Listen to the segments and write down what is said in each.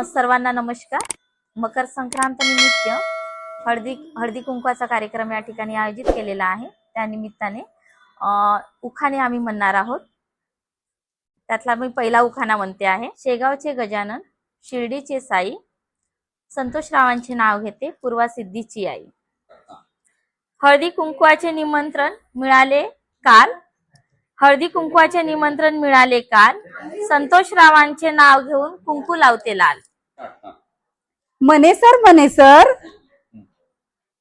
सर्वांना नमस्कार. मकर संक्रांत निमित्त हळदी हळदी कुंकवाचा कार्यक्रम या ठिकाणी आयोजित केलेला आहे. त्या निमित्ताने उखाणे आम्ही म्हणणार आहोत. त्यातला मी पहिला उखाणा म्हणते आहे. शेगावचे गजानन शिर्डीचे साई संतोषरावांचे नाव घेते पूर्वा सिद्धीची आई. हळदी कुंकवाचे निमंत्रण मिळाले काल हळदी कुंकवाचे निमंत्रण मिळाले काल संतोषरावांचे नाव घेऊन कुंकू लावते लाल. मनेसर मनेसर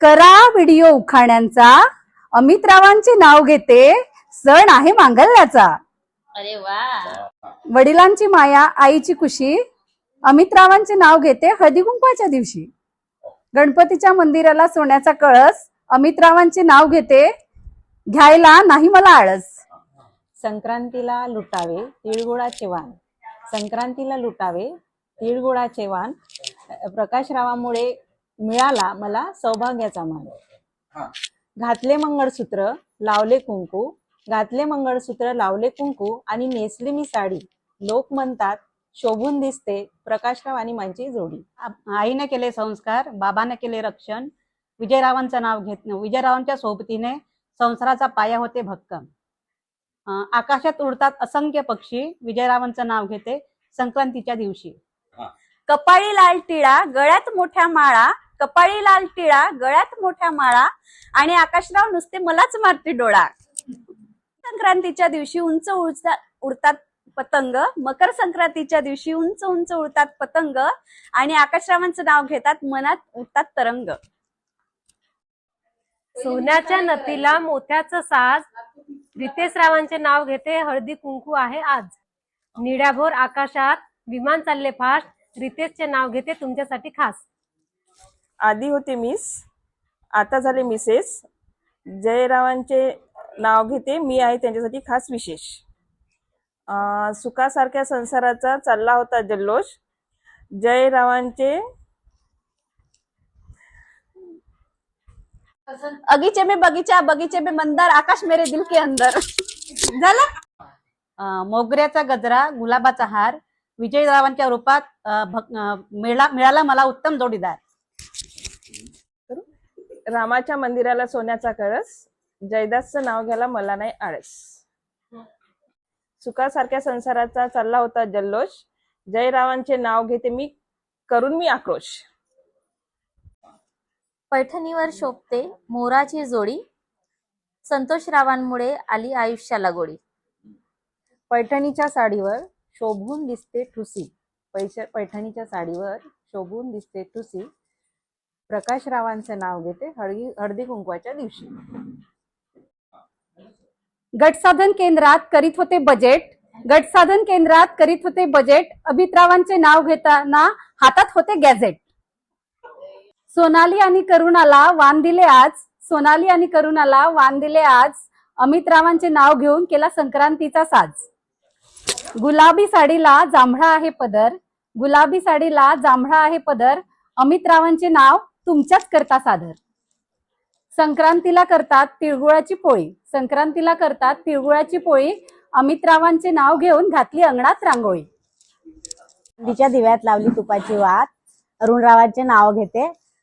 करा व्हिडिओ उखाण्यांचा. अमितरावांचे नाव घेते. सण आहे मांगल्याचा. अरे वा. वडिलांची माया आईची खुशी. अमितरावांचे नाव घेते हळदी कुंकवाच्या दिवशी. गणपतीच्या मंदिराला सोन्याचा कळस. अमितरावांचे नाव घेते. घ्यायला नाही मला आळस. संक्रांतीला लुटावे तिळगुळाचे वाण संक्रांतीला लुटावे तिळगुळाचे वाण प्रकाशरावामुळे मिळाला मला सौभाग्याचा मान. घातले मंगळसूत्र लावले कुंकू. घातले मंगळसूत्र लावले कुंकू आणि नेसले मी साडी. लोक म्हणतात शोभून दिसते प्रकाशराव आणि माझी जोडी. आईने केले संस्कार बाबाने केले रक्षण. विजयरावांचं नाव घेत विजयरावांच्या सोबतीने संसाराचा पाया होते भक्कम. आकाशात उडतात असंख्य पक्षी. विजयरावांचं नाव घेते संक्रांतीच्या दिवशी. कपाळी लाल टिळा गळ्यात मोठ्या माळा. कपाळी लाल टिळा गळ्यात मोठ्या माळा. आणि आकाशराव नुसते मलाच मारते डोळा. संक्रांतीच्या दिवशी उंच उडता- उडतात पतंग. मकर संक्रांतीच्या दिवशी उंच उंच उडतात पतंग. आणि आकाशरावांचं नाव घेतात मनात उडतात तरंग. सोन्याच्या नतीला मोत्याचं साज. रितेश रावांचे नाव घेते हळदी कुंकू आहे आज. निळ्याभोर आकाशात विमान चालले फास्ट. रितेशचे नाव घेते तुमच्यासाठी खास. आधी होते मिस आता झाले मिसेस. जयरावांचे नाव घेते मी आहे त्यांच्यासाठी खास विशेष. सुखासारख्या संसाराचा चालला होता जल्लोष. जयरावांचे अगीचे में बगीचा बगीचे में मंदार आकाश मेरे दिल के अंदर. झालं? मोगऱ्याचा गजरा गुलाबाचा हार विजयरावांच्या रूपात मिळा मिळाला मला उत्तम जोडीदार. रामाच्या मंदिराला सोन्याचा कळस जयदासचं नाव घ्यायला मला नाही आळस. सुखासारख्या संसाराचा चालला होता जल्लोष. जयरावांचे नाव घेते मी करून मी आक्रोश. पैठणीवर शोभते मोराची जोडी. संतोषरावांमुळे आली आयुष्याला गोडी. पैठणीच्या साडीवर शोभून दिसते ठुसी. पैश पैठणीच्या साडीवर शोभून दिसते ठुसी. प्रकाशरावांचे नाव घेते हळदी हळदी कुंकवाच्या दिवशी. गटसाधन केंद्रात करीत होते बजेट. गटसाधन केंद्रात करीत होते बजेट. अभितरावांचे नाव घेताना हातात होते गॅझेट. सोनाली आणि करुणाला वान दिले आज. सोनाली आणि करुणाला वान दिले आज. अमितरावांचे नाव घेऊन केला संक्रांतीचा साज. गुलाबी साडीला जांभळा आहे पदर. गुलाबी साडीला जांभळा आहे पदर. अमितरावांचे नाव तुमच्याच करता सादर. संक्रांतीला करतात तिळगुळाची पोळी. संक्रांतीला करतात तिळगुळाची पोळी. अमितरावांचे नाव घेऊन घातली अंगणात रांगोळी. तिच्या दिव्यात लावली तुपाची वात. अरुणरावांचे नाव घेते.